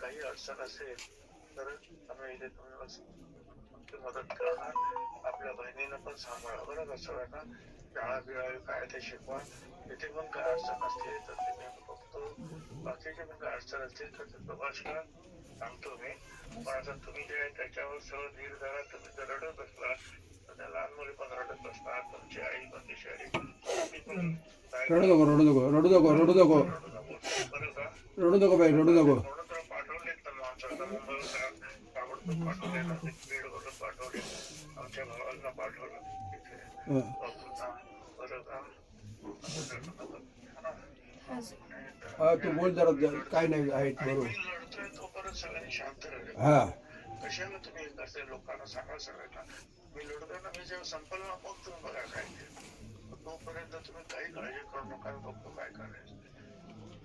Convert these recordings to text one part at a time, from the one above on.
काही अडचण असेल तर आम्ही इथे मदत करणार आपल्या बहिणीनं पण सांभाळा बरं का सगळ्यांना. शाळा बिळा काय ते शिकवा तिथे पण काय अडचण असते तर ते मी बघतो. बाकीचे पण काय अडचण असतील तर ते प्रभासला सांगतो मी. पण आता तुम्ही जे त्याच्यावर सगळं धीर धरा तुम्ही जर रडत बसला. तर त्या लहान मुली पण रडत बसणार तुमची आई पण बिचारी. ती पण काय रडू नको रडू नको रडू नको रडू नको. रडू नको. बाई रडू नको. तर पाठवलेत ना माणसाला मुंबईला ताबडतोब पाठवले ना आमच्या पाठवलं तिथे हं. बापूंना. हा तू बोल जरा जरा. काय नाही आहे बरोबर मी लढतोय तोपर्यंत सगळ्यांनी शांत राहिले हा कशाला तुम्ही हे करताय लोकांना सांगा सगळ्यांना मी लढतोय ना मी जेव्हा संपल ना मग तुम्ही बघा काय ते. तोपर्यंत तुम्ही काही काळजी करू नका बघतो काय करायचं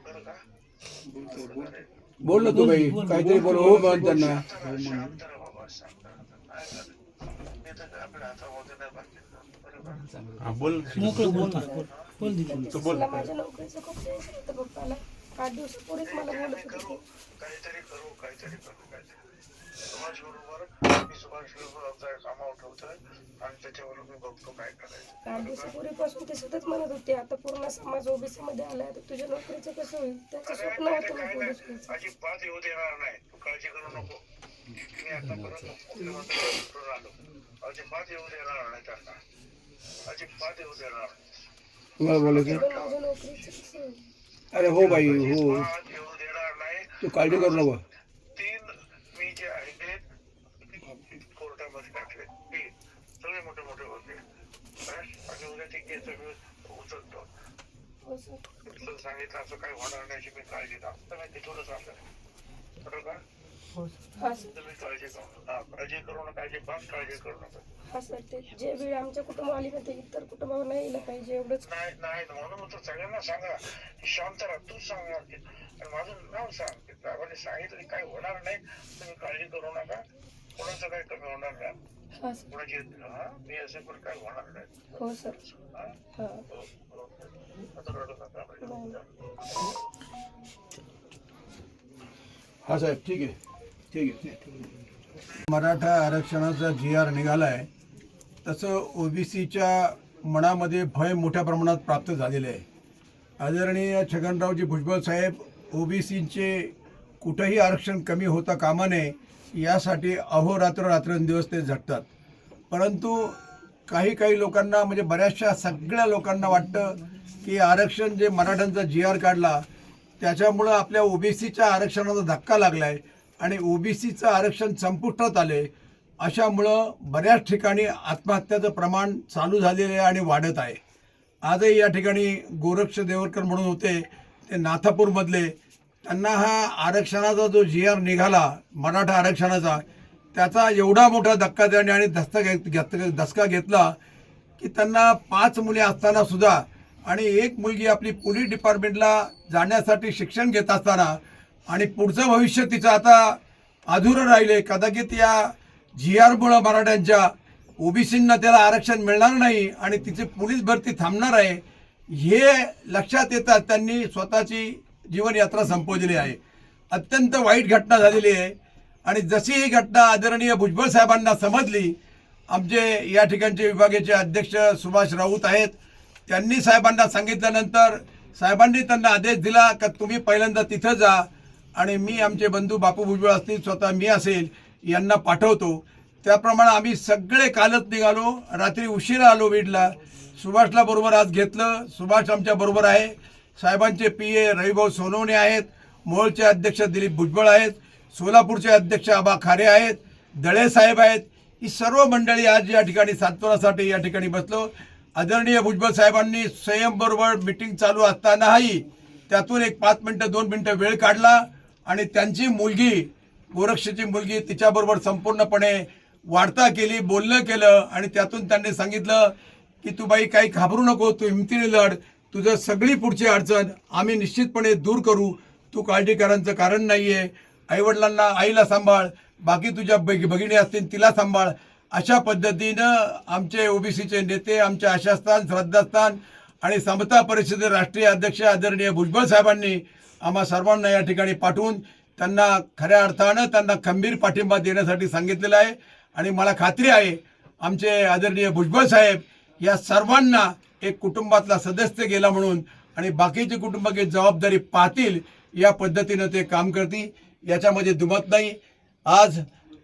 बरं का असं करायचं. बोल ना तू बाई काहीतरी बोल हो म्हण त्यांना शांत शांत राहा बाबा, शांत राहा. काय झालं? मी तर काय आपल्या हातामध्ये नाही बाकी बरोबर हा बोल. मोकळं बोल ना. बोल दिदी मला माझ्या नोकरीचं खूप टेन्शन होतं पप्पाला आठ दिवसापूर्वीच मला बोलत होते करू की काहीतरी करू काहीतरी करू काहीतरी. सुभाष बरोबर मी सुभाष बरोबर आमचा कामा उठवतोय आणि त्याच्यावरून मी बघतो काय करायचं. आठ दिवसापूर्वीपासून ते सतत म्हणत होते आता पूर्ण समाज ओबीसी मध्ये आलाय तर तुझ्या नोकरीचं कसं होईल? त्यांचं स्वप्न होतं काय पोलीस. व्हायचं. अजिबात येऊ देणार नाही. तू काळजी करू नको. मी आतापर्यंत मुख्यमंत्री भेटून आलो अजिबात येऊ देणार नाही त्यांना. अजिबात येऊ देणार नाही. तुम्हाला बोलायचं अरे हो बाई हो. अजिबात येऊ देणार नाही. तू काळजी करू नको. तीन मी जे आहे ते कोर्टामध्ये टाकले. तीन सगळे मोठे मोठे होते? आणि उद्या ते केस मी उचलतो. तुला सांगितलं असं काही होणार नाही अशी मी काळजी दाखवतो मी तिथून सांगतो. बरोबर? हा सर तुम्ही काळजी करू हा काळजी करू नका अजिबात काळजी करू नका हा ते जे वेळ आमच्या कुटुंबावर आली ना ते इतर कुटुंबावर नाही यायला पाहिजे एवढंच नाही नाही म्हणून मग सगळ्यांना सांगा की शांत राहा तू सांगा की आणि माझं नाव सांग की बाबाने सांगितलं काय होणार नाही तुम्ही काळजी करू नका कोणाचं काही कमी होणार नाही हा सर कोणाची हा मी असे पण काय होणार नाही हो सर हा? हा आता रडू नका नाही. हा साहेब ठीक आहे मराठा आरक्षणाचा जी आर निघाला आहे तसं ओबीसीच्या मनामध्ये भय मोठ्या प्रमाणात प्राप्त झालेलं आहे. आदरणीय छगनरावजी भुजबळ साहेब ओबीसीचे कुठंही आरक्षण कमी होता कामा नये यासाठी अहोरात्र रात्रंदिवस ते झटतात. परंतु काही काही लोकांना म्हणजे बऱ्याचशा सगळ्या लोकांना वाटतं की आरक्षण जे मराठ्यांचा जी आर काढला त्याच्यामुळं आपल्या ओबीसीच्या आरक्षणाचा धक्का लागला आहे आणि ओबीसीचं आरक्षण संपुष्टात आले अशामुळं बऱ्याच ठिकाणी आत्महत्याचं प्रमाण चालू झालेलं आहे आणि वाढत आहे. आजही या ठिकाणी गोरक्ष देवरकर म्हणून होते ते नाथापूरमधले. त्यांना हा आरक्षणाचा जो जी आर निघाला मराठा आरक्षणाचा त्याचा एवढा मोठा धक्का त्याने आणि दस्ता घेत धसका घेतला की त्यांना पाच मुले असताना सुद्धा आणि एक मुलगी आपली पोलीस डिपार्टमेंटला जाण्यासाठी शिक्षण घेत असताना आणि पुढचं भविष्य तिचं आता अधुरं राहिले कदाचित या जी आरमुळं मराठ्यांच्या ओबीसींना त्याला आरक्षण मिळणार नाही आणि तिची पोलीस भरती थांबणार आहे हे लक्षात येतात त्यांनी स्वतःची जीवनयात्रा संपवलेली आहे. अत्यंत वाईट घटना झालेली आहे. आणि जशी ही घटना आदरणीय भुजबळ साहेबांना समजली आमचे या ठिकाणचे विभागाचे अध्यक्ष सुभाष राऊत आहेत त्यांनी साहेबांना सांगितल्यानंतर साहेबांनी त्यांना आदेश दिला का तुम्ही पहिल्यांदा तिथं जा आणि मी आमचे बंधू बापू भुजबळ असतील स्वतः मी असेल यांना पाठवतो. त्याप्रमाणे आम्ही सगळे कालच निघालो. रात्री उशिरा आलो बीडला. सुभाषला बरोबर आज घेतलं. सुभाष आमच्या बरोबर आहे. साहेबांचे पी ए रविभाऊ सोनवणे आहेत. मोहोळचे अध्यक्ष दिलीप भुजबळ आहेत. सोलापूरचे अध्यक्ष आबा खारे आहेत. दळे साहेब आहेत. ही सर्व मंडळी आज या ठिकाणी सांत्वनासाठी या ठिकाणी बसलो. आदरणीय भुजबळ साहेबांनी संयमबरोबर मिटिंग चालू असतानाही त्यातून एक पाच मिनटं दोन मिनटं वेळ काढला. आणि त्यांची मुलगी गोरक्षची मुलगी तिच्याबरोबर संपूर्णपणे वार्ता केली बोलणं केलं आणि त्यातून त्यांनी सांगितलं की तू बाई काही घाबरू नको तू हिमतीने लढ तुझं सगळी पुढची अडचण आम्ही निश्चितपणे दूर करू तू काळजी करायचं कारण नाही आहे आईवडिलांना आईला सांभाळ बाकी तुझ्या बग भगिनी असतील तिला सांभाळ. अशा पद्धतीनं आमचे ओबीसीचे नेते आमचे आशास्थान श्रद्धास्थान आणि समता परिषदेचे राष्ट्रीय अध्यक्ष आदरणीय भुजबळ साहेबांनी आम्हा सर्वांना या ठिकाणी पाठवून त्यांना खऱ्या अर्थानं त्यांना खंबीर पाठिंबा देण्यासाठी सांगितलेलं आहे. आणि मला खात्री आहे आमचे आदरणीय भुजबळ साहेब या सर्वांना एक कुटुंबातला सदस्य गेला म्हणून आणि बाकीचे कुटुंबाची जबाबदारी पाहतील या पद्धतीनं ते काम करतील. याच्यामध्ये दुमत नाही. आज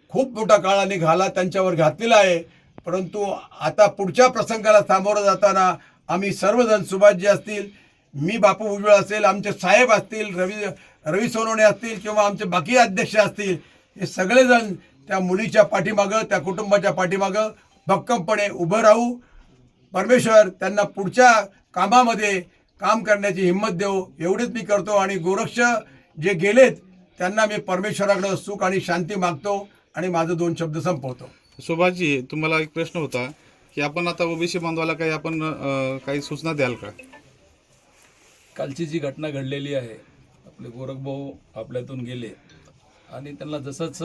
खूप मोठा काळाने घाला त्यांच्यावर घातलेला आहे. परंतु आता पुढच्या प्रसंगाला सामोरं जाताना आम्ही सर्वजण सुभाषजी असतील. मी बापू भुजबळ असेल आमचे साहेब असतील रवी रवी सोनवणे असतील किंवा आमचे बाकी अध्यक्ष असतील हे सगळेजण त्या मुलीच्या पाठीमागं त्या कुटुंबाच्या पाठीमागं भक्कमपणे उभं राहू. परमेश्वर त्यांना पुढच्या कामामध्ये काम करण्याची हिंमत देऊ एवढीच मी करतो आणि गोरक्ष जे गेलेत त्यांना मी परमेश्वराकडं सुख आणि शांती मागतो आणि माझं दोन शब्द संपवतो. सुभाषजी तुम्हाला एक प्रश्न होता की आपण आता ओबीसी बांधवाला काही आपण काही सूचना द्याल का? कालची जी घटना घडलेली आहे आपले गोरखभाऊ आपल्यातून गेले आणि त्यांना जसंच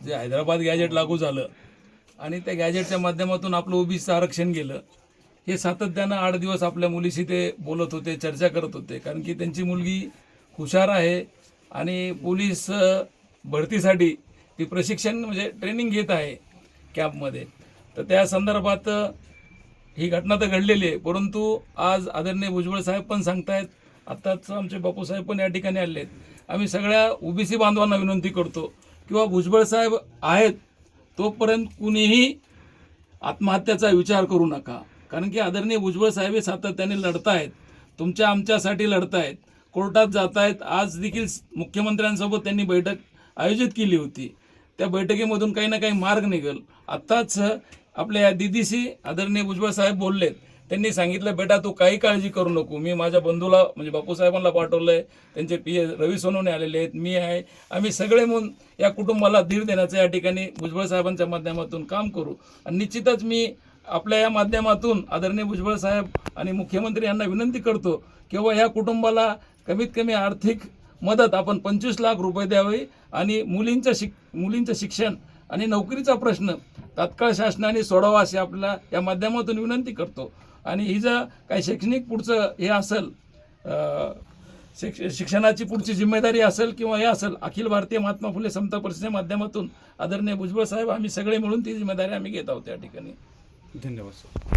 जे हैदराबाद गॅजेट लागू झालं आणि त्या गॅजेटच्या माध्यमातून आपलं ओबीसीचं आरक्षण गेलं हे सातत्यानं आठ दिवस आपल्या मुलीशी ते बोलत होते चर्चा करत होते. कारण की त्यांची मुलगी हुशार आहे आणि पोलीस भरतीसाठी ती प्रशिक्षण म्हणजे ट्रेनिंग घेत आहे कॅम्पमध्ये. तर त्या संदर्भात ही घटना तर घडलेली आहे. परंतु आज आदरणीय भुजबळ साहेब पण सांगतायत आत्ताच आमचे बापूसाहेब पण या ठिकाणी आले आहेत. आम्ही सगळ्या ओबीसी बांधवांना विनंती करतो किंवा भुजबळ साहेब आहेत तोपर्यंत कुणीही आत्महत्याचा विचार करू नका. कारण की आदरणीय भुजबळ साहेब हे सातत्याने लढतायत तुमच्या आमच्यासाठी लढतायत कोर्टात जात आहेत आज देखील मुख्यमंत्र्यांसोबत त्यांनी बैठक आयोजित केली होती. त्या बैठकीमधून काही ना काही मार्ग निघेल. आत्ताच आपल्या या दिदीशी आदरणीय भुजबळ साहेब बोललेत. त्यांनी सांगितलं बेटा तू काही काळजी करू नको. मी माझ्या बंधूला म्हणजे बापू साहेबांना पाठवलं आहे त्यांचे पी. ए. रवी सोनवणे आलेले आहेत. मी आहे. आम्ही सगळे म्हणून या कुटुंबाला धीर देण्याचं या ठिकाणी भुजबळ साहेबांच्या माध्यमातून काम करू. आणि निश्चितच मी आपल्या या माध्यमातून आदरणीय भुजबळ साहेब आणि मुख्यमंत्री यांना विनंती करतो किंवा ह्या कुटुंबाला कमीत कमी आर्थिक मदत आपण पंचवीस लाख रुपये द्यावे आणि मुलींचं शिक मुलींचं शिक्षण आणि नोकरीचा प्रश्न तात्काळ शासनाने सोडावा अशी आपल्याला या माध्यमातून विनंती करतो. आणि ही जर काही शैक्षणिक पुढचं हे असेल शिक्ष शिक्षणाची पुढची जिम्मेदारी असेल किंवा हे असेल अखिल भारतीय महात्मा फुले समता परिषदेच्या माध्यमातून आदरणीय भुजबळ साहेब आम्ही सगळे मिळून ती जिम्मेदारी आम्ही घेत आहोत त्या ठिकाणी. धन्यवाद सर.